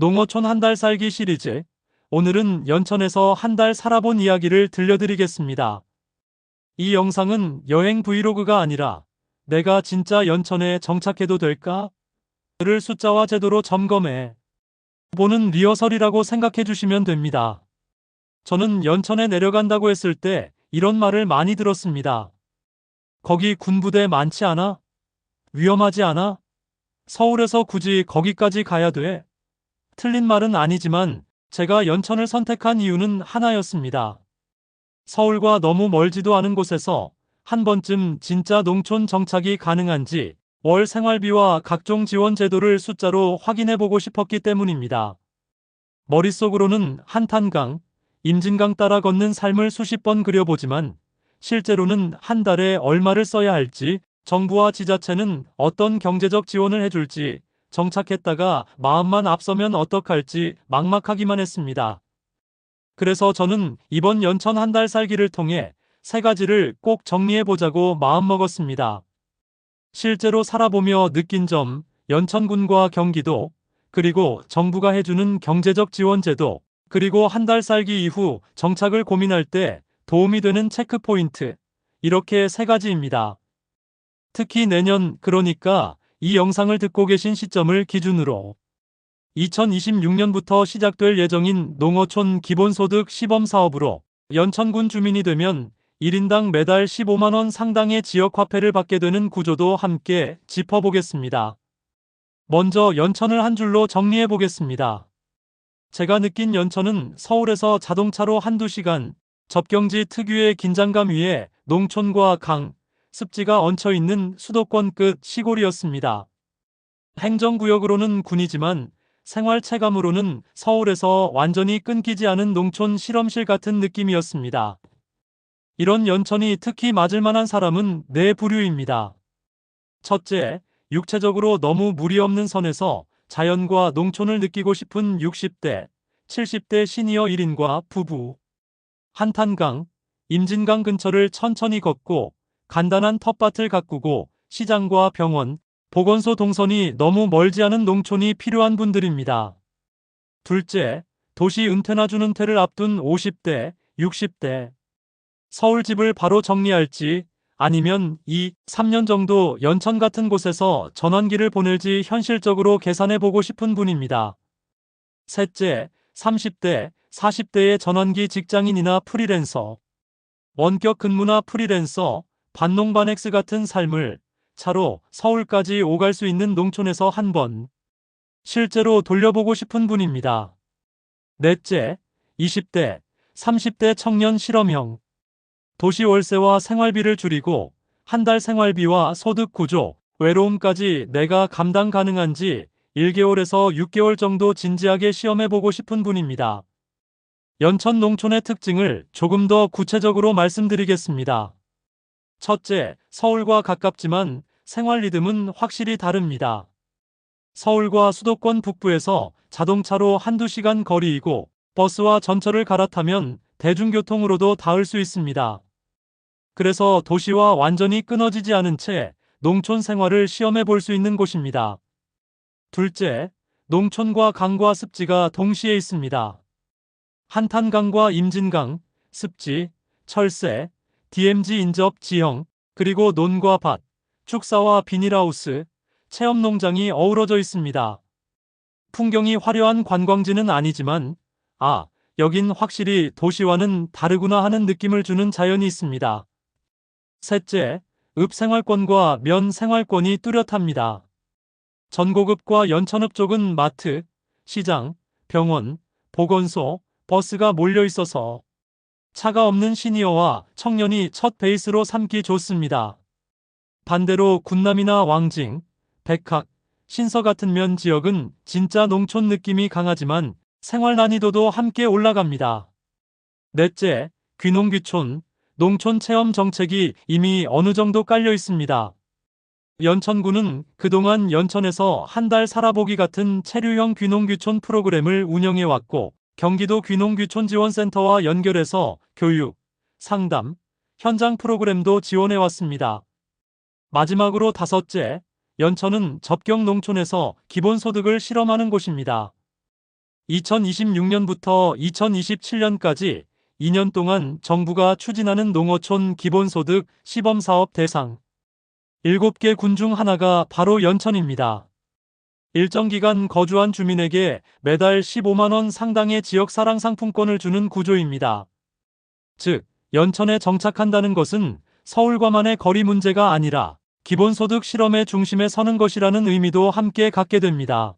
농어촌 한 달 살기 시리즈. 오늘은 연천에서 한 달 살아본 이야기를 들려드리겠습니다. 이 영상은 여행 브이로그가 아니라 내가 진짜 연천에 정착해도 될까? 를 숫자와 제도로 점검해 보는 리허설이라고 생각해 주시면 됩니다. 저는 연천에 내려간다고 했을 때 이런 말을 많이 들었습니다. 거기 군부대 많지 않아? 위험하지 않아? 서울에서 굳이 거기까지 가야 돼? 틀린 말은 아니지만 제가 연천을 선택한 이유는 하나였습니다. 서울과 너무 멀지도 않은 곳에서 한 번쯤 진짜 농촌 정착이 가능한지 월 생활비와 각종 지원 제도를 숫자로 확인해 보고 싶었기 때문입니다. 머릿속으로는 한탄강, 임진강 따라 걷는 삶을 수십 번 그려보지만 실제로는 한 달에 얼마를 써야 할지 정부와 지자체는 어떤 경제적 지원을 해줄지 정착했다가 마음만 앞서면 어떡할지 막막하기만 했습니다. 그래서 저는 이번 연천 한 달 살기를 통해 세 가지를 꼭 정리해 보자고 마음먹었습니다. 실제로 살아보며 느낀 점, 연천군과 경기도, 그리고 정부가 해주는 경제적 지원 제도, 그리고 한 달 살기 이후 정착을 고민할 때 도움이 되는 체크포인트. 이렇게 세 가지입니다. 특히 내년, 그러니까 이 영상을 듣고 계신 시점을 기준으로 2026년부터 시작될 예정인 농어촌 기본소득 시범 사업으로 연천군 주민이 되면 1인당 매달 15만원 상당의 지역화폐를 받게 되는 구조도 함께 짚어보겠습니다. 먼저 연천을 한 줄로 정리해 보겠습니다. 제가 느낀 연천은 서울에서 자동차로 한두 시간, 접경지 특유의 긴장감 위에 농촌과 강, 습지가 얹혀 있는 수도권 끝 시골이었습니다. 행정구역으로는 군이지만 생활 체감으로는 서울에서 완전히 끊기지 않은 농촌 실험실 같은 느낌이었습니다. 이런 연천이 특히 맞을 만한 사람은 네 부류입니다. 첫째, 육체적으로 너무 무리 없는 선에서 자연과 농촌을 느끼고 싶은 60대, 70대 시니어 1인과 부부. 한탄강, 임진강 근처를 천천히 걷고 간단한 텃밭을 가꾸고 시장과 병원, 보건소 동선이 너무 멀지 않은 농촌이 필요한 분들입니다. 둘째, 도시 은퇴나 준은퇴를 앞둔 50대, 60대. 서울 집을 바로 정리할지 아니면 2, 3년 정도 연천 같은 곳에서 전환기를 보낼지 현실적으로 계산해 보고 싶은 분입니다. 셋째, 30대, 40대의 전환기 직장인이나 프리랜서. 원격 근무나 프리랜서, 반농반엑스 같은 삶을 차로 서울까지 오갈 수 있는 농촌에서 한 번 실제로 돌려보고 싶은 분입니다. 넷째, 20대, 30대 청년 실험형. 도시 월세와 생활비를 줄이고 한 달 생활비와 소득 구조, 외로움까지 내가 감당 가능한지 1개월에서 6개월 정도 진지하게 시험해보고 싶은 분입니다. 연천 농촌의 특징을 조금 더 구체적으로 말씀드리겠습니다. 첫째, 서울과 가깝지만 생활 리듬은 확실히 다릅니다. 서울과 수도권 북부에서 자동차로 한두 시간 거리이고 버스와 전철을 갈아타면 대중교통으로도 닿을 수 있습니다. 그래서 도시와 완전히 끊어지지 않은 채 농촌 생활을 시험해 볼 수 있는 곳입니다. 둘째, 농촌과 강과 습지가 동시에 있습니다. 한탄강과 임진강, 습지, 철새, DMZ 인접 지형, 그리고 논과 밭, 축사와 비닐하우스, 체험농장이 어우러져 있습니다. 풍경이 화려한 관광지는 아니지만, 아, 여긴 확실히 도시와는 다르구나 하는 느낌을 주는 자연이 있습니다. 셋째, 읍 생활권과 면 생활권이 뚜렷합니다. 전고급과 연천읍 쪽은 마트, 시장, 병원, 보건소, 버스가 몰려 있어서 차가 없는 시니어와 청년이 첫 베이스로 삼기 좋습니다. 반대로 군남이나 왕징, 백학, 신서 같은 면 지역은 진짜 농촌 느낌이 강하지만 생활 난이도도 함께 올라갑니다. 넷째, 귀농귀촌, 농촌 체험 정책이 이미 어느 정도 깔려 있습니다. 연천구는 그동안 연천에서 한 달 살아보기 같은 체류형 귀농귀촌 프로그램을 운영해 왔고 경기도 귀농귀촌지원센터와 연결해서 교육, 상담, 현장 프로그램도 지원해 왔습니다. 마지막으로 다섯째, 연천은 접경 농촌에서 기본소득을 실험하는 곳입니다. 2026년부터 2027년까지 2년 동안 정부가 추진하는 농어촌 기본소득 시범사업 대상 7개 군 중 하나가 바로 연천입니다. 일정 기간 거주한 주민에게 매달 15만원 상당의 지역사랑 상품권을 주는 구조입니다. 즉, 연천에 정착한다는 것은 서울과만의 거리 문제가 아니라 기본소득 실험의 중심에 서는 것이라는 의미도 함께 갖게 됩니다.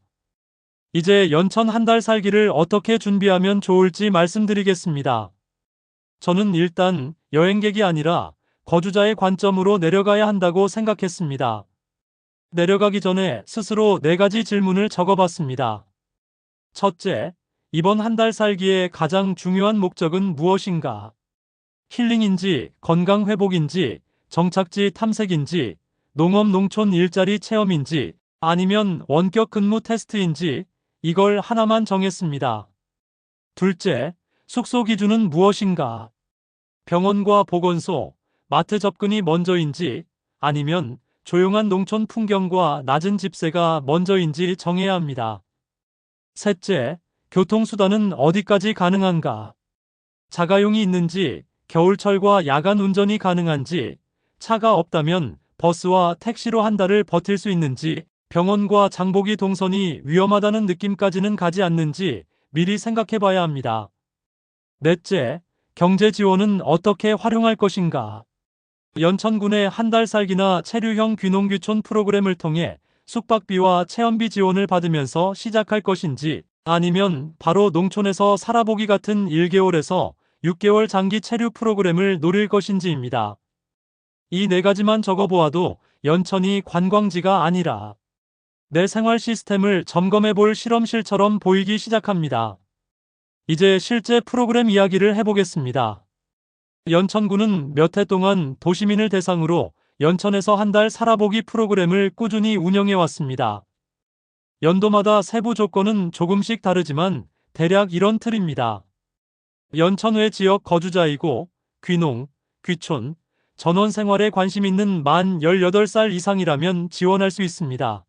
이제 연천 한 달 살기를 어떻게 준비하면 좋을지 말씀드리겠습니다. 저는 일단 여행객이 아니라 거주자의 관점으로 내려가야 한다고 생각했습니다. 내려가기 전에 스스로 네 가지 질문을 적어봤습니다. 첫째, 이번 한 달 살기의 가장 중요한 목적은 무엇인가? 힐링인지, 건강 회복인지, 정착지 탐색인지, 농업 농촌 일자리 체험인지, 아니면 원격 근무 테스트인지, 이걸 하나만 정했습니다. 둘째, 숙소 기준은 무엇인가? 병원과 보건소, 마트 접근이 먼저인지, 아니면 조용한 농촌 풍경과 낮은 집세가 먼저인지 정해야 합니다. 셋째, 교통수단은 어디까지 가능한가? 자가용이 있는지, 겨울철과 야간 운전이 가능한지, 차가 없다면 버스와 택시로 한 달을 버틸 수 있는지, 병원과 장보기 동선이 위험하다는 느낌까지는 가지 않는지 미리 생각해 봐야 합니다. 넷째, 경제 지원은 어떻게 활용할 것인가? 연천군의 한 달 살기나 체류형 귀농귀촌 프로그램을 통해 숙박비와 체험비 지원을 받으면서 시작할 것인지 아니면 바로 농촌에서 살아보기 같은 1개월에서 6개월 장기 체류 프로그램을 노릴 것인지입니다. 이 네 가지만 적어보아도 연천이 관광지가 아니라 내 생활 시스템을 점검해 볼 실험실처럼 보이기 시작합니다. 이제 실제 프로그램 이야기를 해보겠습니다. 연천군은 몇 해 동안 도시민을 대상으로 연천에서 한 달 살아보기 프로그램을 꾸준히 운영해 왔습니다. 연도마다 세부 조건은 조금씩 다르지만 대략 이런 틀입니다. 연천 외 지역 거주자이고 귀농, 귀촌, 전원 생활에 관심 있는 만 18살 이상이라면 지원할 수 있습니다.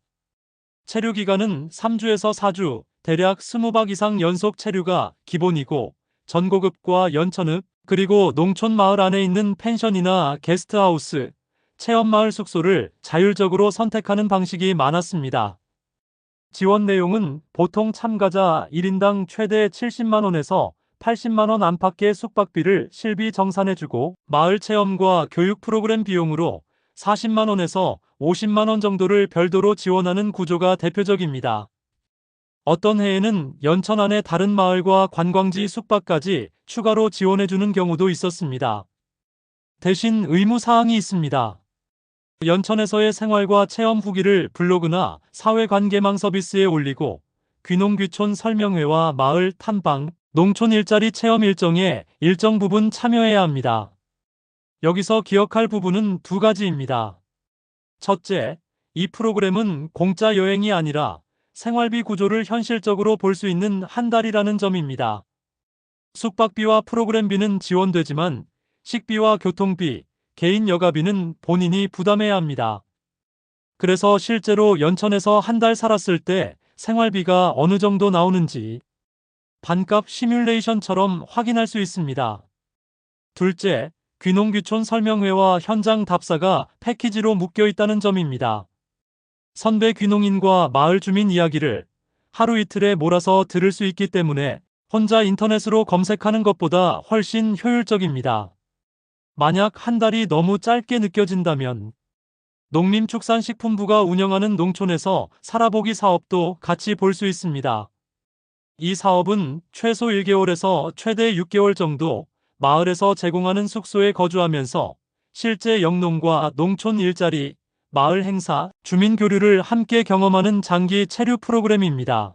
체류 기간은 3주에서 4주, 대략 20박 이상 연속 체류가 기본이고 전고급과 연천읍, 그리고 농촌 마을 안에 있는 펜션이나 게스트하우스, 체험 마을 숙소를 자율적으로 선택하는 방식이 많았습니다. 지원 내용은 보통 참가자 1인당 최대 70만원에서 80만원 안팎의 숙박비를 실비 정산해주고 마을 체험과 교육 프로그램 비용으로 40만원에서 50만원 정도를 별도로 지원하는 구조가 대표적입니다. 어떤 해에는 연천 안의 다른 마을과 관광지 숙박까지 추가로 지원해주는 경우도 있었습니다. 대신 의무사항이 있습니다. 연천에서의 생활과 체험 후기를 블로그나 사회관계망 서비스에 올리고 귀농귀촌 설명회와 마을 탐방, 농촌 일자리 체험 일정에 일정 부분 참여해야 합니다. 여기서 기억할 부분은 두 가지입니다. 첫째, 이 프로그램은 공짜 여행이 아니라 생활비 구조를 현실적으로 볼 수 있는 한 달이라는 점입니다. 숙박비와 프로그램비는 지원되지만 식비와 교통비, 개인 여가비는 본인이 부담해야 합니다. 그래서 실제로 연천에서 한 달 살았을 때 생활비가 어느 정도 나오는지 반값 시뮬레이션처럼 확인할 수 있습니다. 둘째, 귀농귀촌 설명회와 현장 답사가 패키지로 묶여 있다는 점입니다. 선배 귀농인과 마을 주민 이야기를 하루 이틀에 몰아서 들을 수 있기 때문에 혼자 인터넷으로 검색하는 것보다 훨씬 효율적입니다. 만약 한 달이 너무 짧게 느껴진다면 농림축산식품부가 운영하는 농촌에서 살아보기 사업도 같이 볼 수 있습니다. 이 사업은 최소 1개월에서 최대 6개월 정도 마을에서 제공하는 숙소에 거주하면서 실제 영농과 농촌 일자리, 마을 행사, 주민 교류를 함께 경험하는 장기 체류 프로그램입니다.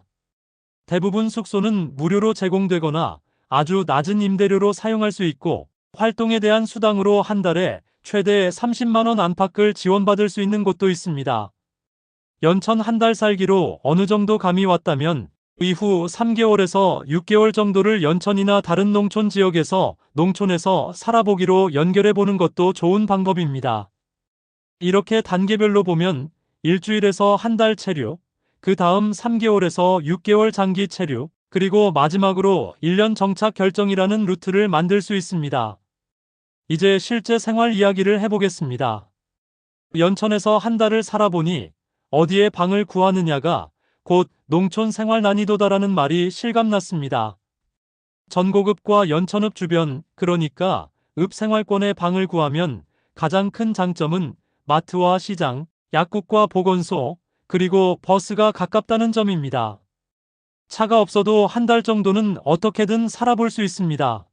대부분 숙소는 무료로 제공되거나 아주 낮은 임대료로 사용할 수 있고 활동에 대한 수당으로 한 달에 최대 30만원 안팎을 지원받을 수 있는 곳도 있습니다. 연천 한 달 살기로 어느 정도 감이 왔다면 이후 3개월에서 6개월 정도를 연천이나 다른 농촌 지역에서 농촌에서 살아보기로 연결해 보는 것도 좋은 방법입니다. 이렇게 단계별로 보면 일주일에서 한 달 체류, 그 다음 3개월에서 6개월 장기 체류, 그리고 마지막으로 1년 정착 결정이라는 루트를 만들 수 있습니다. 이제 실제 생활 이야기를 해보겠습니다. 연천에서 한 달을 살아보니 어디에 방을 구하느냐가 곧 농촌 생활 난이도다라는 말이 실감났습니다. 전고급과 연천읍 주변, 그러니까 읍 생활권에 방을 구하면 가장 큰 장점은 마트와 시장, 약국과 보건소, 그리고 버스가 가깝다는 점입니다. 차가 없어도 한 달 정도는 어떻게든 살아볼 수 있습니다.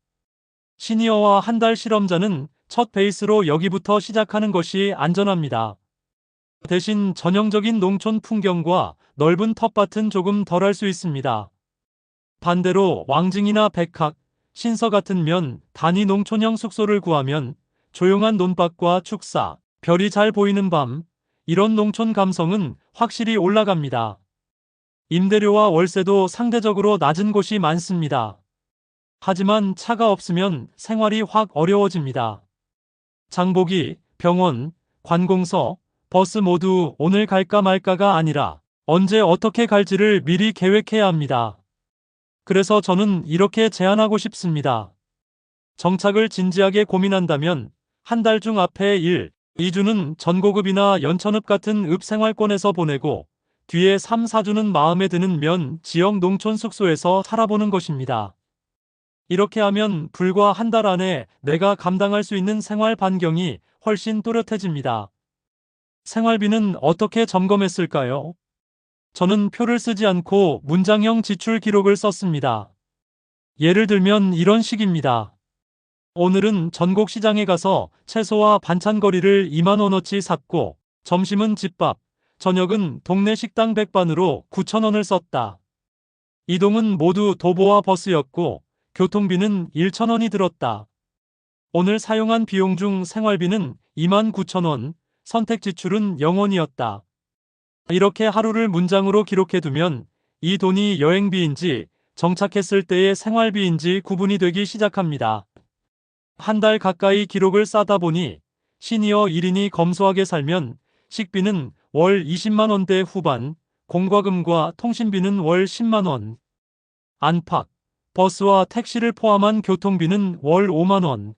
시니어와 한 달 실험자는 첫 베이스로 여기부터 시작하는 것이 안전합니다. 대신 전형적인 농촌 풍경과 넓은 텃밭은 조금 덜할 수 있습니다. 반대로 왕징이나 백학, 신서 같은 면 단위 농촌형 숙소를 구하면 조용한 논밭과 축사, 별이 잘 보이는 밤, 이런 농촌 감성은 확실히 올라갑니다. 임대료와 월세도 상대적으로 낮은 곳이 많습니다. 하지만 차가 없으면 생활이 확 어려워집니다. 장보기, 병원, 관공서, 버스 모두 오늘 갈까 말까가 아니라 언제 어떻게 갈지를 미리 계획해야 합니다. 그래서 저는 이렇게 제안하고 싶습니다. 정착을 진지하게 고민한다면 한 달 중 앞에 1, 2주는 전고급이나 연천읍 같은 읍 생활권에서 보내고 뒤에 3, 4주는 마음에 드는 면 지역 농촌 숙소에서 살아보는 것입니다. 이렇게 하면 불과 한 달 안에 내가 감당할 수 있는 생활 반경이 훨씬 또렷해집니다. 생활비는 어떻게 점검했을까요? 저는 표를 쓰지 않고 문장형 지출 기록을 썼습니다. 예를 들면 이런 식입니다. 오늘은 전곡 시장에 가서 채소와 반찬거리를 2만원어치 샀고, 점심은 집밥, 저녁은 동네 식당 백반으로 9천원을 썼다. 이동은 모두 도보와 버스였고, 교통비는 1천원이 들었다. 오늘 사용한 비용 중 생활비는 2만 9천원, 선택 지출은 0원이었다. 이렇게 하루를 문장으로 기록해두면 이 돈이 여행비인지 정착했을 때의 생활비인지 구분이 되기 시작합니다. 한 달 가까이 기록을 싸다 보니 시니어 1인이 검소하게 살면 식비는 월 20만원대 후반, 공과금과 통신비는 월 10만원, 안팎, 버스와 택시를 포함한 교통비는 월 5만원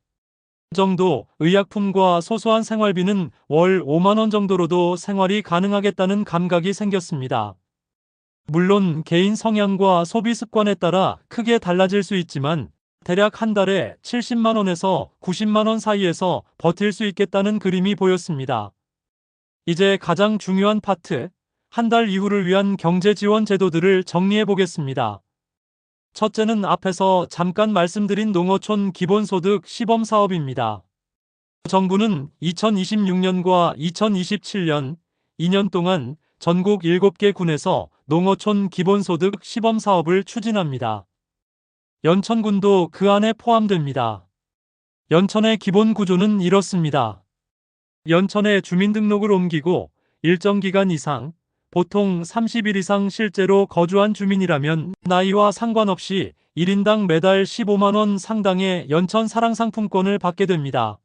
정도, 의약품과 소소한 생활비는 월 5만원 정도로도 생활이 가능하겠다는 감각이 생겼습니다. 물론 개인 성향과 소비 습관에 따라 크게 달라질 수 있지만 대략 한 달에 70만원에서 90만원 사이에서 버틸 수 있겠다는 그림이 보였습니다. 이제 가장 중요한 파트, 한 달 이후를 위한 경제 지원 제도들을 정리해 보겠습니다. 첫째는 앞에서 잠깐 말씀드린 농어촌 기본소득 시범 사업입니다. 정부는 2026년과 2027년 2년 동안 전국 7개 군에서 농어촌 기본소득 시범 사업을 추진합니다. 연천군도 그 안에 포함됩니다. 연천의 기본 구조는 이렇습니다. 연천에 주민등록을 옮기고 일정 기간 이상, 보통 30일 이상 실제로 거주한 주민이라면 나이와 상관없이 1인당 매달 15만원 상당의 연천 사랑상품권을 받게 됩니다.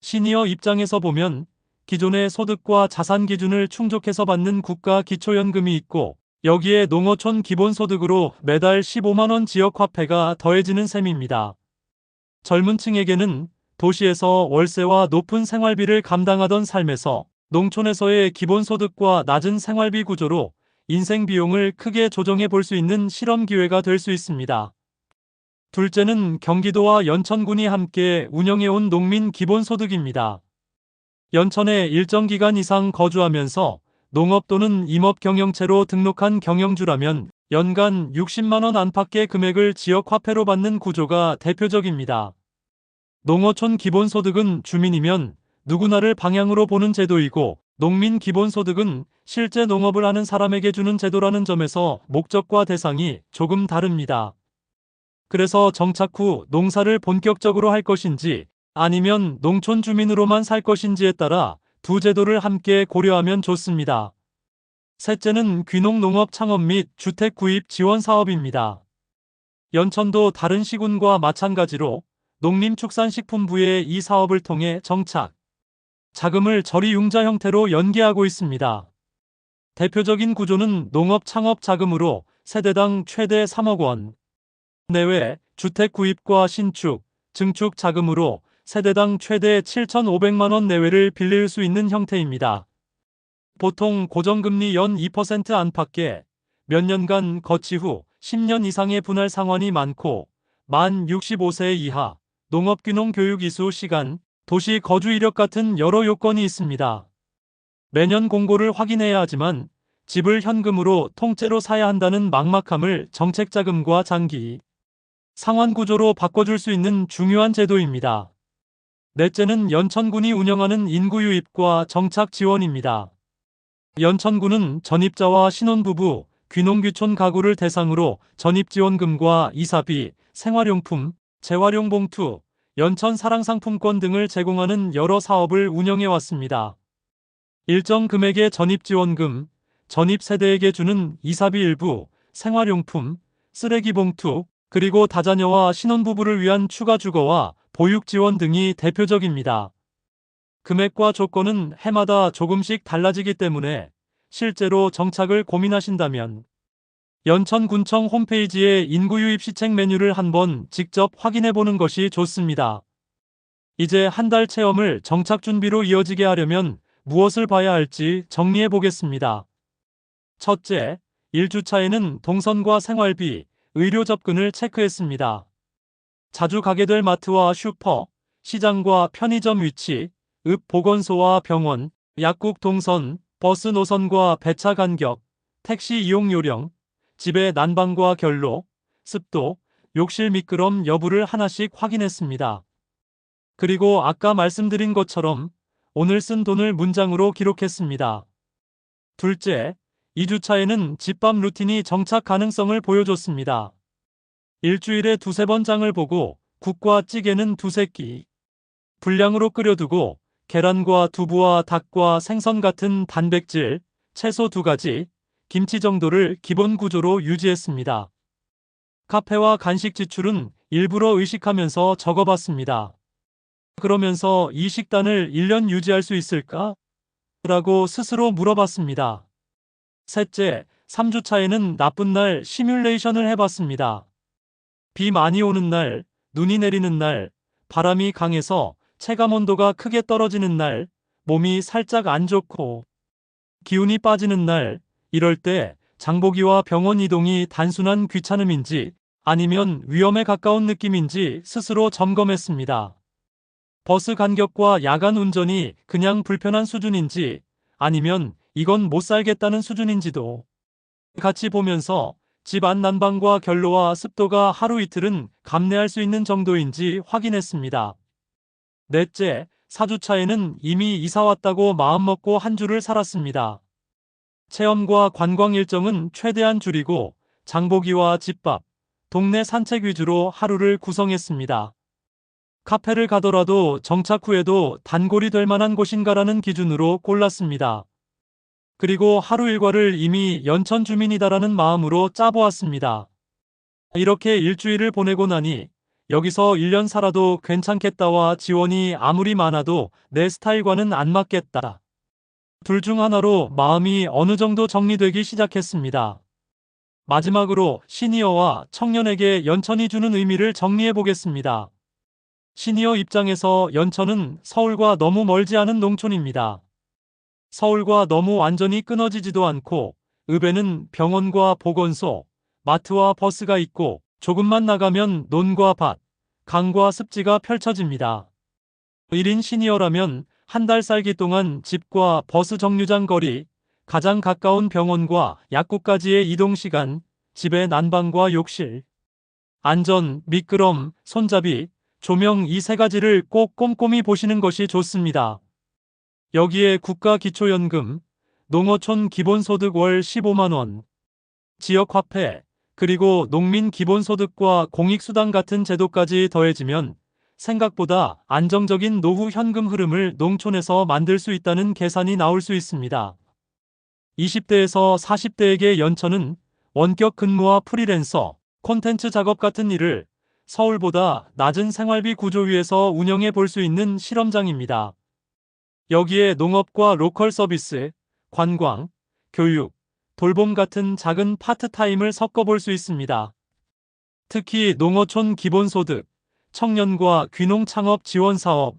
시니어 입장에서 보면 기존의 소득과 자산 기준을 충족해서 받는 국가 기초연금이 있고 여기에 농어촌 기본소득으로 매달 15만원 지역화폐가 더해지는 셈입니다. 젊은 층에게는 도시에서 월세와 높은 생활비를 감당하던 삶에서 농촌에서의 기본소득과 낮은 생활비 구조로 인생 비용을 크게 조정해 볼 수 있는 실험 기회가 될 수 있습니다. 둘째는 경기도와 연천군이 함께 운영해온 농민 기본소득입니다. 연천에 일정 기간 이상 거주하면서 농업 또는 임업 경영체로 등록한 경영주라면 연간 60만원 안팎의 금액을 지역 화폐로 받는 구조가 대표적입니다. 농어촌 기본소득은 주민이면 누구나를 방향으로 보는 제도이고 농민 기본소득은 실제 농업을 하는 사람에게 주는 제도라는 점에서 목적과 대상이 조금 다릅니다. 그래서 정착 후 농사를 본격적으로 할 것인지 아니면 농촌 주민으로만 살 것인지에 따라 두 제도를 함께 고려하면 좋습니다. 셋째는 귀농 농업 창업 및 주택 구입 지원 사업입니다. 연천도 다른 시군과 마찬가지로 농림축산식품부의 이 사업을 통해 정착, 자금을 저리융자 형태로 연계하고 있습니다. 대표적인 구조는 농업 창업 자금으로 세대당 최대 3억 원 내외 주택 구입과 신축, 증축 자금으로 세대당 최대 7,500만 원 내외를 빌릴 수 있는 형태입니다. 보통 고정금리 연 2% 안팎에 몇 년간 거치 후 10년 이상의 분할 상환이 많고 만 65세 이하 농업귀농 교육 이수 시간, 도시 거주 이력 같은 여러 요건이 있습니다. 매년 공고를 확인해야 하지만 집을 현금으로 통째로 사야 한다는 막막함을 정책자금과 장기 상환 구조로 바꿔줄 수 있는 중요한 제도입니다. 넷째는 연천군이 운영하는 인구 유입과 정착 지원입니다. 연천군은 전입자와 신혼부부, 귀농귀촌 가구를 대상으로 전입지원금과 이사비, 생활용품, 재활용 봉투, 연천 사랑상품권 등을 제공하는 여러 사업을 운영해 왔습니다. 일정 금액의 전입지원금, 전입 세대에게 주는 이사비 일부, 생활용품, 쓰레기 봉투, 그리고 다자녀와 신혼부부를 위한 추가 주거와 보육 지원 등이 대표적입니다. 금액과 조건은 해마다 조금씩 달라지기 때문에 실제로 정착을 고민하신다면 연천군청 홈페이지의 인구 유입 시책 메뉴를 한번 직접 확인해 보는 것이 좋습니다. 이제 한 달 체험을 정착 준비로 이어지게 하려면 무엇을 봐야 할지 정리해 보겠습니다. 첫째, 1주차에는 동선과 생활비, 의료 접근을 체크했습니다. 자주 가게 될 마트와 슈퍼, 시장과 편의점 위치, 읍 보건소와 병원, 약국 동선, 버스 노선과 배차 간격, 택시 이용 요령, 집의 난방과 결로, 습도, 욕실 미끄럼 여부를 하나씩 확인했습니다. 그리고 아까 말씀드린 것처럼 오늘 쓴 돈을 문장으로 기록했습니다. 둘째, 2주차에는 집밥 루틴이 정착 가능성을 보여줬습니다. 일주일에 두세 번 장을 보고 국과 찌개는 두세 끼 분량으로 끓여두고 계란과 두부와 닭과 생선 같은 단백질, 채소 두 가지, 김치 정도를 기본 구조로 유지했습니다. 카페와 간식 지출은 일부러 의식하면서 적어봤습니다. 그러면서 이 식단을 1년 유지할 수 있을까? 라고 스스로 물어봤습니다. 셋째, 3주 차에는 나쁜 날 시뮬레이션을 해봤습니다. 비 많이 오는 날, 눈이 내리는 날, 바람이 강해서 체감 온도가 크게 떨어지는 날, 몸이 살짝 안 좋고 기운이 빠지는 날, 이럴 때 장보기와 병원 이동이 단순한 귀찮음인지 아니면 위험에 가까운 느낌인지 스스로 점검했습니다. 버스 간격과 야간 운전이 그냥 불편한 수준인지 아니면 이건 못 살겠다는 수준인지도 같이 보면서 집 안 난방과 결로와 습도가 하루 이틀은 감내할 수 있는 정도인지 확인했습니다. 넷째, 4주차에는 이미 이사 왔다고 마음먹고 한 주를 살았습니다. 체험과 관광 일정은 최대한 줄이고 장보기와 집밥, 동네 산책 위주로 하루를 구성했습니다. 카페를 가더라도 정착 후에도 단골이 될 만한 곳인가라는 기준으로 골랐습니다. 그리고 하루 일과를 이미 연천 주민이다라는 마음으로 짜보았습니다. 이렇게 일주일을 보내고 나니 여기서 1년 살아도 괜찮겠다와 지원이 아무리 많아도 내 스타일과는 안 맞겠다. 둘 중 하나로 마음이 어느 정도 정리되기 시작했습니다. 마지막으로 시니어와 청년에게 연천이 주는 의미를 정리해 보겠습니다. 시니어 입장에서 연천은 서울과 너무 멀지 않은 농촌입니다. 서울과 너무 완전히 끊어지지도 않고 읍에는 병원과 보건소, 마트와 버스가 있고 조금만 나가면 논과 밭, 강과 습지가 펼쳐집니다. 1인 시니어라면 한 달 살기 동안 집과 버스 정류장 거리, 가장 가까운 병원과 약국까지의 이동 시간, 집의 난방과 욕실, 안전, 미끄럼, 손잡이, 조명 이 세 가지를 꼭 꼼꼼히 보시는 것이 좋습니다. 여기에 국가기초연금, 농어촌 기본소득 월 15만원, 지역화폐, 그리고 농민 기본소득과 공익수당 같은 제도까지 더해지면 생각보다 안정적인 노후 현금 흐름을 농촌에서 만들 수 있다는 계산이 나올 수 있습니다. 20대에서 40대에게 연천은 원격 근무와 프리랜서, 콘텐츠 작업 같은 일을 서울보다 낮은 생활비 구조 위에서 운영해 볼 수 있는 실험장입니다. 여기에 농업과 로컬 서비스, 관광, 교육, 돌봄 같은 작은 파트타임을 섞어 볼 수 있습니다. 특히 농어촌 기본소득, 청년과 귀농 창업 지원 사업,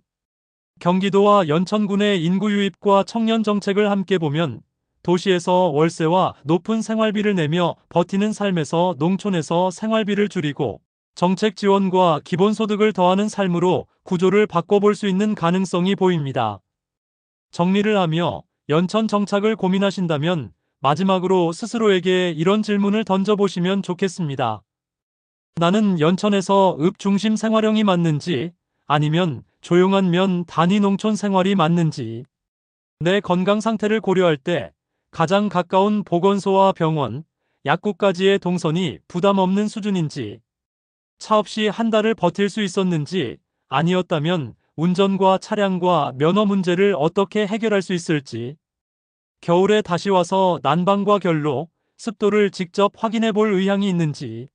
경기도와 연천군의 인구 유입과 청년 정책을 함께 보면 도시에서 월세와 높은 생활비를 내며 버티는 삶에서 농촌에서 생활비를 줄이고 정책 지원과 기본소득을 더하는 삶으로 구조를 바꿔볼 수 있는 가능성이 보입니다. 정리를 하며 연천 정착을 고민하신다면 마지막으로 스스로에게 이런 질문을 던져보시면 좋겠습니다. 나는 연천에서 읍 중심 생활형이 맞는지 아니면 조용한 면 단위 농촌 생활이 맞는지. 내 건강 상태를 고려할 때 가장 가까운 보건소와 병원, 약국까지의 동선이 부담 없는 수준인지 차 없이 한 달을 버틸 수 있었는지 아니었다면 운전과 차량과 면허 문제를 어떻게 해결할 수 있을지. 겨울에 다시 와서 난방과 결로 습도를 직접 확인해 볼 의향이 있는지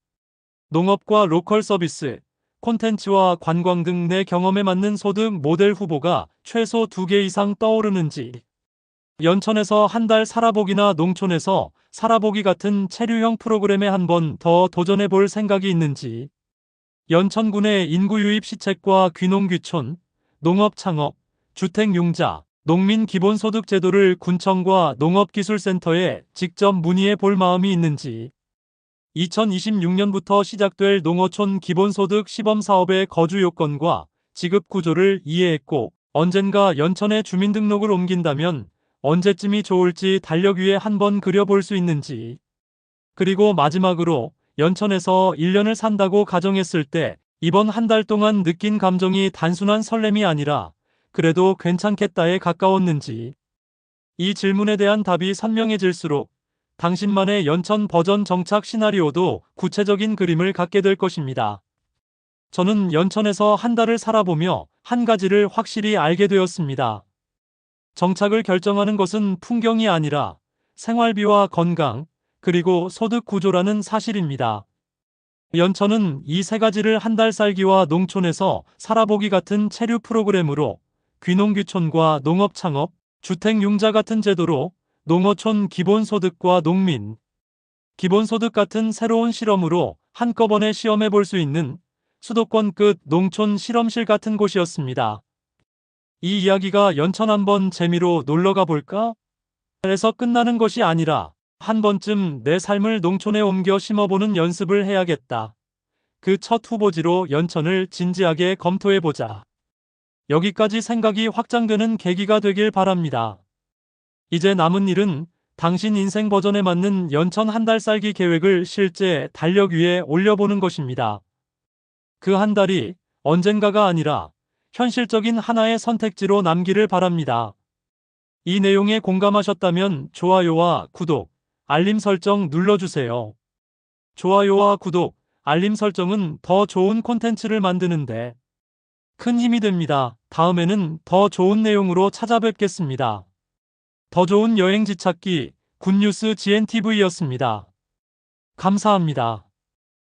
농업과 로컬 서비스, 콘텐츠와 관광 등 내 경험에 맞는 소득 모델 후보가 최소 2개 이상 떠오르는지. 연천에서 한 달 살아보기나 농촌에서 살아보기 같은 체류형 프로그램에 한 번 더 도전해 볼 생각이 있는지. 연천군의 인구 유입 시책과 귀농귀촌, 농업 창업, 주택 융자, 농민 기본소득 제도를 군청과 농업기술센터에 직접 문의해 볼 마음이 있는지 2026년부터 시작될 농어촌 기본소득 시범 사업의 거주 요건과 지급 구조를 이해했고 언젠가 연천에 주민등록을 옮긴다면 언제쯤이 좋을지 달력 위에 한번 그려볼 수 있는지. 그리고 마지막으로 연천에서 1년을 산다고 가정했을 때 이번 한 달 동안 느낀 감정이 단순한 설렘이 아니라 그래도 괜찮겠다에 가까웠는지. 이 질문에 대한 답이 선명해질수록 당신만의 연천 버전 정착 시나리오도 구체적인 그림을 갖게 될 것입니다. 저는 연천에서 한 달을 살아보며 한 가지를 확실히 알게 되었습니다. 정착을 결정하는 것은 풍경이 아니라 생활비와 건강, 그리고 소득 구조라는 사실입니다. 연천은 이 세 가지를 한 달 살기와 농촌에서 살아보기 같은 체류 프로그램으로 귀농귀촌과 농업 창업, 주택 융자 같은 제도로 농어촌 기본소득과 농민, 기본소득 같은 새로운 실험으로 한꺼번에 시험해 볼 수 있는 수도권 끝 농촌 실험실 같은 곳이었습니다. 이 이야기가 연천 한번 재미로 놀러가 볼까? 에서 끝나는 것이 아니라 한 번쯤 내 삶을 농촌에 옮겨 심어보는 연습을 해야겠다. 그 첫 후보지로 연천을 진지하게 검토해보자. 여기까지 생각이 확장되는 계기가 되길 바랍니다. 이제 남은 일은 당신 인생 버전에 맞는 연천 한 달 살기 계획을 실제 달력 위에 올려보는 것입니다. 그 한 달이 언젠가가 아니라 현실적인 하나의 선택지로 남기를 바랍니다. 이 내용에 공감하셨다면 좋아요와 구독, 알림 설정 눌러주세요. 좋아요와 구독, 알림 설정은 더 좋은 콘텐츠를 만드는데 큰 힘이 됩니다. 다음에는 더 좋은 내용으로 찾아뵙겠습니다. 더 좋은 여행지 찾기 굿뉴스 GNTV였습니다. 감사합니다.